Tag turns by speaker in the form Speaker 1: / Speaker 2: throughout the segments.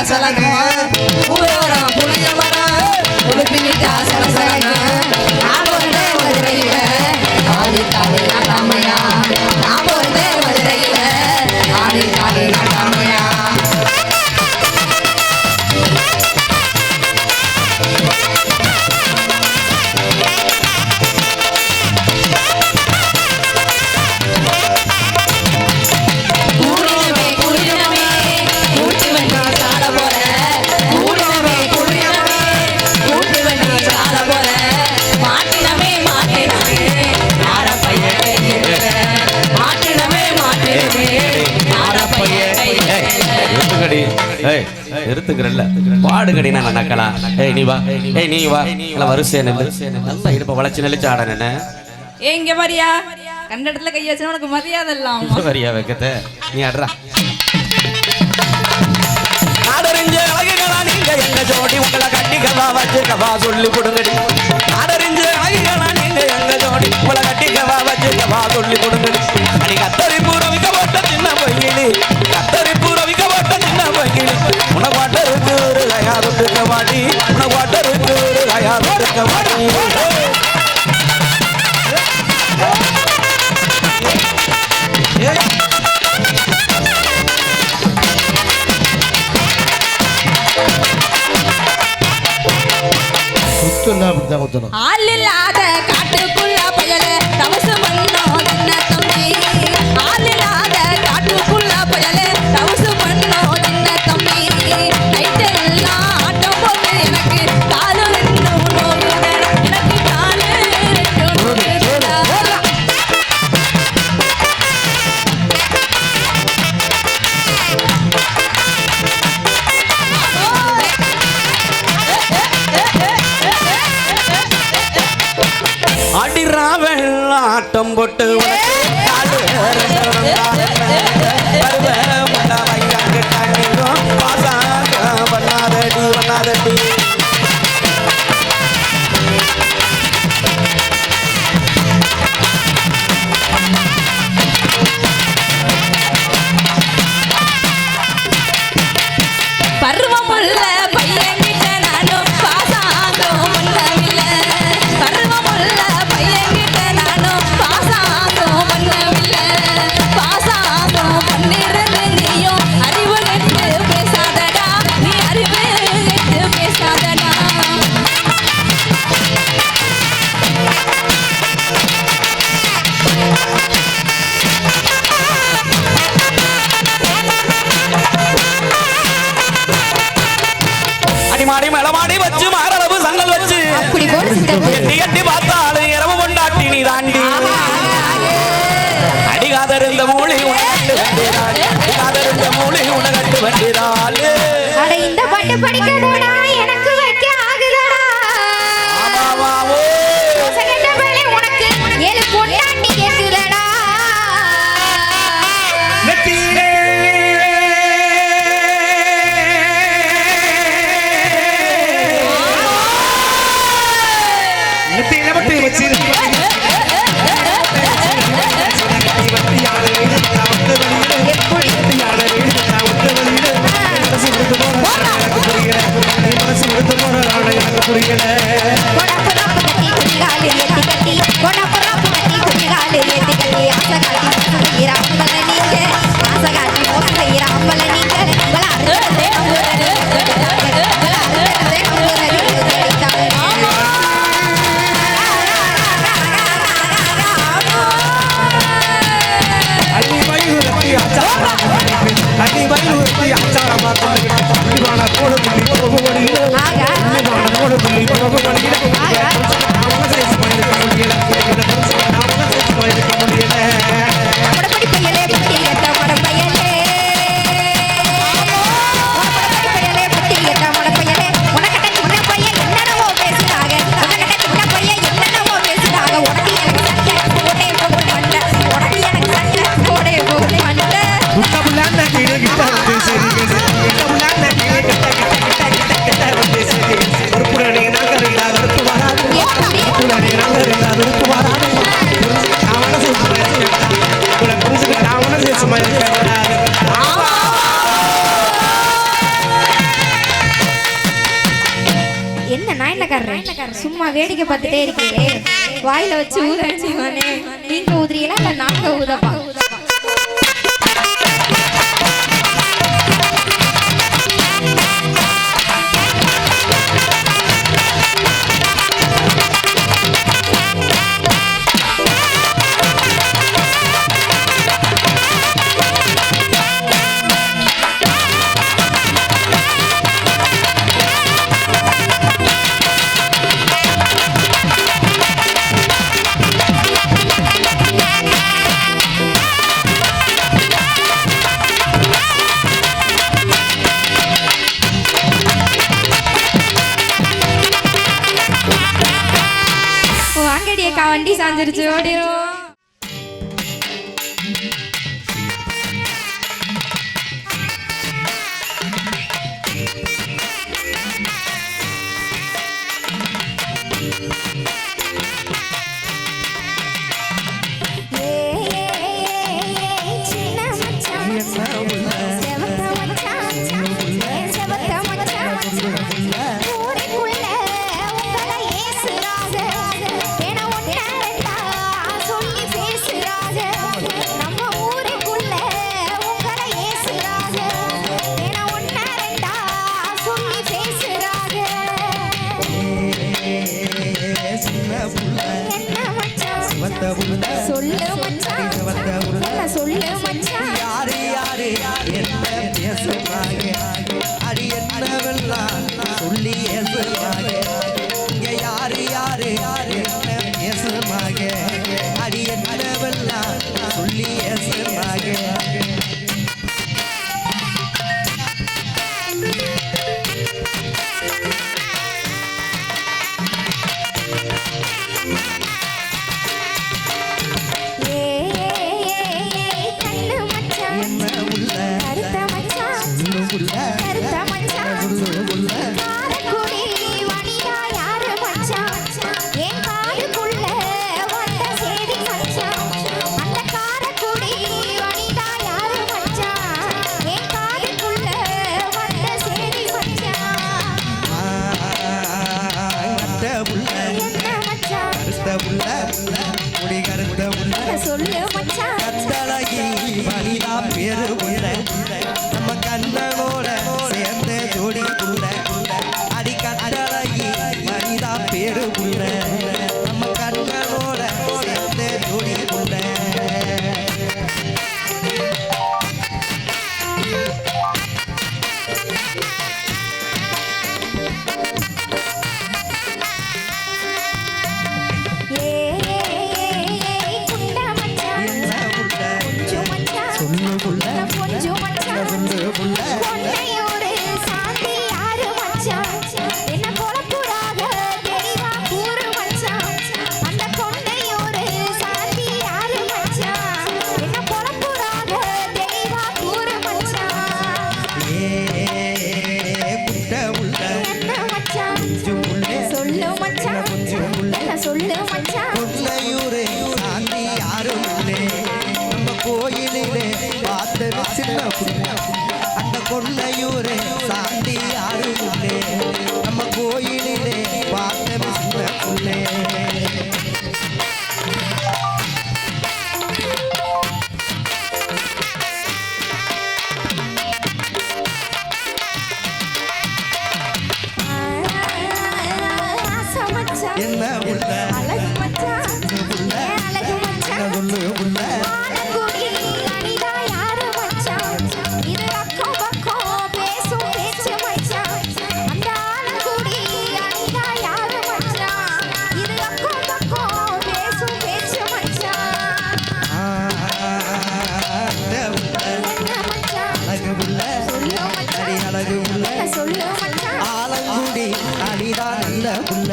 Speaker 1: சலசலன பூயோரம் புளிய மரம் புழுப்பிட்டா சலசலன நான் வந்தேன் ஒரு தெய்வ
Speaker 2: நடக்கலாம் ஏய் நீ வா. ஏய் நீ வா. எல்லாம் வரிசை நல்லா. இருப்ப வளைச்சு நெளிச்சு ஆடன
Speaker 3: ஏ இங்க வரியா கண்ட இடத்துல கை வச்சு உனக்கு மரியாதை இல்லாம.
Speaker 2: வரியா வைக்கத்த. நீ ஆடுறா ஆடறிஞ்ச அழகுகளா நீங்க என்ன ஜோடி? உங்களை கட்டிக்கவா கவா சொல்லி கொடுங்கடி. ஆடறிஞ்ச அழகுகளா நீங்க எங்க ஜோடி? உக்களை கட்டி கவா கட்டிக்கவா வச்சுக்கவா சொல்லி கொடுங்கடி.
Speaker 4: அப்படித்தான் ஊற்றணும்
Speaker 3: ஆள் இல்லாத காட்டுக்குள்ள
Speaker 4: படிக்காதவனா
Speaker 5: மாயனக்காரரே சும்மா வேடிக்கை பார்த்துட்டே இருக்கீங்களே. வாயில வச்சு ஊத அடிச்சுவானே நீங்க ஊதுறீங்களா இல்ல நாங்க ஊதப்பா? வண்டி சாஞ்சிருச்சு
Speaker 4: ஓடிடும் Thank 对 தேடுக்குள்ள நம்ம கண்களோட சேர்ந்து
Speaker 5: துடிக்குள்ள சொல்லுக்குள்ள
Speaker 4: yeah. நீதான் நல்ல புள்ள.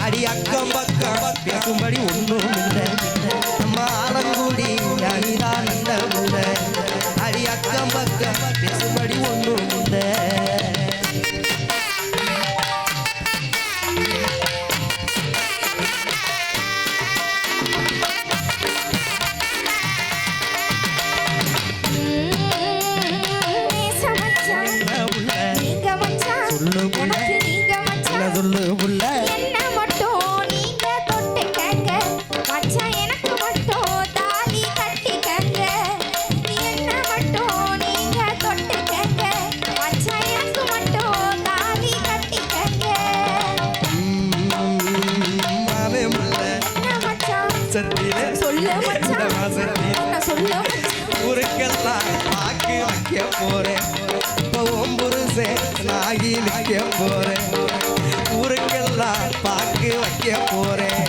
Speaker 4: அடி அக்கம் பக்கம் பேசும்படி ஒன்றும் இல்லை. நம்ம ஆலங்குடி நீதான் நல்ல புள்ள. அடி அக்கம் பக்கம் பேசும்படி
Speaker 5: போறேன். இப்பவும் புருஷே நாகி நிற்க போறேன். ஊருக்கெல்லாம் பாக்கு வைக்க போறேன்.